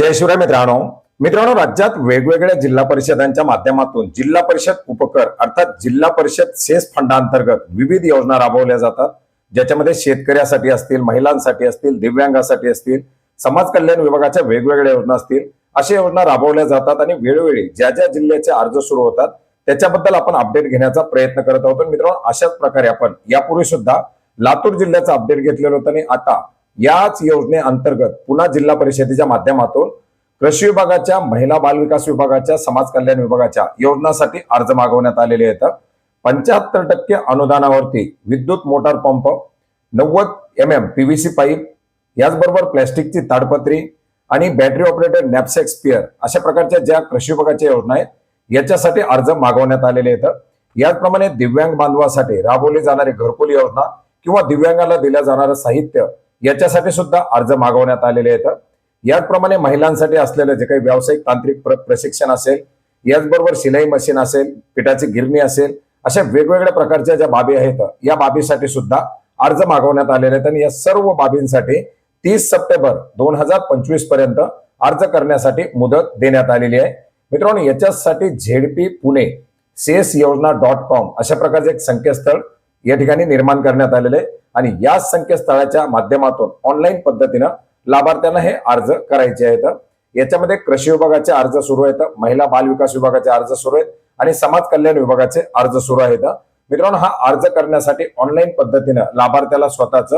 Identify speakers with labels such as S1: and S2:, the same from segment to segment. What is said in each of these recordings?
S1: जय शिवराय मित्रांनो. मित्रांनो राज्यात वेगवेगळ्या जिल्हा परिषदांच्या माध्यमातून जिल्हा परिषद उपकर अर्थात जिल्हा परिषद सेस फंडांतर्गत विविध योजना राबवल्या जातात. ज्याच्यामध्ये शेतकऱ्यासाठी असतील महिलांसाठी असतील दिव्यांगासाठी असतील समाज कल्याण विभागाच्या वेगवेगळ्या योजना असतील अशा योजना राबवल्या जातात आणि वेळोवेळी ज्या ज्या जिल्ह्याचे अर्ज सुरू होतात त्याच्याबद्दल आपण अपडेट घेण्याचा प्रयत्न करत आहोत. मित्रांनो अशाच प्रकारे आपण यापूर्वी सुद्धा लातूर जिल्ह्याचा अपडेट घेतलेलं होतं आणि आता याच योजनेअंतर्गत पुन्हा जिल्हा परिषदेच्या माध्यमातून कृषी विभागाच्या महिला बालविकास विभागाच्या समाज कल्याण विभागाच्या योजनासाठी अर्ज मागवण्यात आलेले आहेत. पंच्याहत्तर टक्के अनुदानावरती विद्युत मोटार पंप नव्वद एम एम पीव्हीसी पाईप याचबरोबर प्लॅस्टिकची ताडपत्री आणि बॅटरी ऑपरेटेड नॅपसेक स्पिअर अशा प्रकारच्या ज्या कृषी विभागाच्या योजना आहेत याच्यासाठी अर्ज मागवण्यात आलेले आहेत. याचप्रमाणे दिव्यांग बांधवासाठी राबवली जाणारी घरकुल योजना किंवा दिव्यांगाला दिल्या जाणारं साहित्य याच्यासाठी सुद्धा अर्ज मागवण्यात आलेले आहेत. याचप्रमाणे महिलांसाठी असलेलं जे काही व्यावसायिक तांत्रिक प्रशिक्षण असेल याचबरोबर शिलाई मशीन असेल पिठाची गिरणी असेल अशा वेगवेगळ्या प्रकारच्या ज्या बाबी आहेत या बाबीसाठी सुद्धा अर्ज मागवण्यात आलेले आहेत. आणि या सर्व बाबींसाठी तीस सप्टेंबर दोन हजार पंचवीसपर्यंत अर्ज करण्यासाठी मुदत देण्यात आलेली आहे. मित्रांनो याच्यासाठी झेडपी पुणे सेस योजना डॉट कॉम अशा प्रकारचे एक संकेतस्थळ या ठिकाणी निर्माण करण्यात आलेले आहे. आणि या संकेतस्थळाच्या माध्यमातून ऑनलाईन पद्धतीनं लाभार्थ्यांना हे अर्ज करायचे आहेत. याच्यामध्ये कृषी विभागाचे अर्ज सुरू आहेत. महिला बाल विकास विभागाचे अर्ज सुरू आहेत. आणि समाज कल्याण विभागाचे अर्ज सुरू आहेत. मित्रांनो हा अर्ज करण्यासाठी ऑनलाईन पद्धतीनं लाभार्थ्याला स्वतःच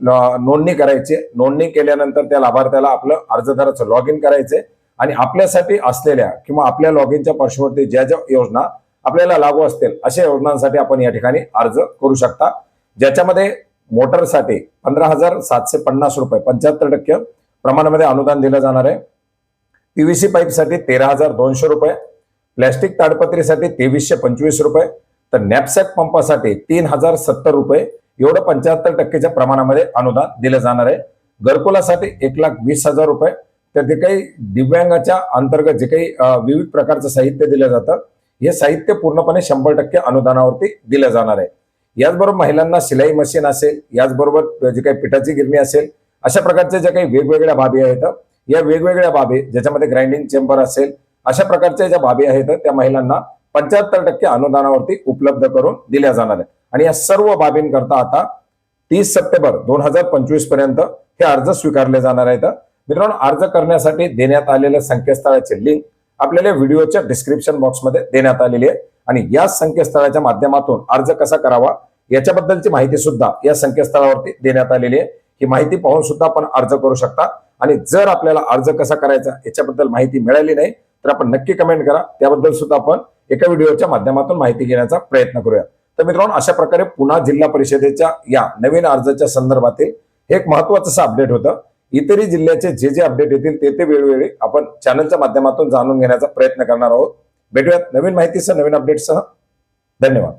S1: नोंदणी करायची नोंदणी केल्यानंतर त्या लाभार्थ्याला आपलं अर्जदाराचं लॉग इन करायचे आणि आपल्यासाठी असलेल्या किंवा आपल्या लॉग इनच्या पार्श्ववरती ज्या ज्या योजना आपल्याला लागू असतील अशा योजनांसाठी आपण या ठिकाणी अर्ज करू शकता. ज्याच्यामध्ये मोटरसाठी पंधरा हजार सातशे पन्नास रुपये पंच्याहत्तर टक्के प्रमाणामध्ये अनुदान दिलं जाणार आहे. पीव्हीसी पाईपसाठी तेरा हजार दोनशे रुपये प्लॅस्टिक ताडपत्रीसाठी तेवीसशे पंचवीस रुपये तर नॅपसॅक पंपासाठी तीन हजार सत्तर रुपये एवढं पंच्याहत्तर टक्केच्या प्रमाणामध्ये अनुदान दिलं जाणार आहे. घरकुलासाठी एक लाख वीस हजार रुपये तर जे काही दिव्यांगाच्या अंतर्गत जे काही विविध प्रकारचं साहित्य दिलं जातं हे साहित्य पूर्णपणे शंभर टक्के अनुदानावरती दिलं जाणार आहे. याचबरोबर महिलांना शिलाई मशीन असेल याचबरोबर जे काही पिठाची गिरणी असेल अशा प्रकारच्या ज्या काही वेगवेगळ्या बाबी आहेत या वेगवेगळ्या बाबी ज्याच्यामध्ये ग्राइंडिंग चेंबर असेल अशा प्रकारच्या ज्या बाबी आहेत त्या महिलांना पंच्याहत्तर टक्के अनुदानावरती उपलब्ध करून दिल्या जाणार आहेत. आणि या सर्व बाबींकरता आता तीस सप्टेंबर दोन हजार पंचवीसपर्यंत हे अर्ज स्वीकारले जाणार आहेत. मित्रांनो अर्ज करण्यासाठी देण्यात आलेल्या संकेतस्थळाची लिंक आपल्याला व्हिडिओच्या डिस्क्रिप्शन बॉक्समध्ये देण्यात आलेली आहे. आणि या संकेतस्थळाच्या माध्यमातून अर्ज कसा करावा याच्याबद्दलची माहिती सुद्धा या संकेतस्थळावरती देण्यात आलेली आहे. ही माहिती पाहून सुद्धा आपण अर्ज करू शकता. आणि जर आपल्याला अर्ज कसा करायचा याच्याबद्दल माहिती मिळाली नाही तर आपण नक्की कमेंट करा. त्याबद्दल सुद्धा आपण एका व्हिडिओच्या माध्यमातून माहिती घेण्याचा प्रयत्न करूया. तर मित्रांनो अशा प्रकारे पुन्हा जिल्हा परिषदेच्या या नवीन अर्जाच्या संदर्भातील हे एक महत्वाचं असं अपडेट होतं. इतरही जिल्ह्याचे जे जे अपडेट येतील ते ते वेळोवेळी आपण चॅनलच्या माध्यमातून जाणून घेण्याचा प्रयत्न करणार आहोत. भेटूयात नवीन माहितीसह नवीन अपडेटसह. धन्यवाद.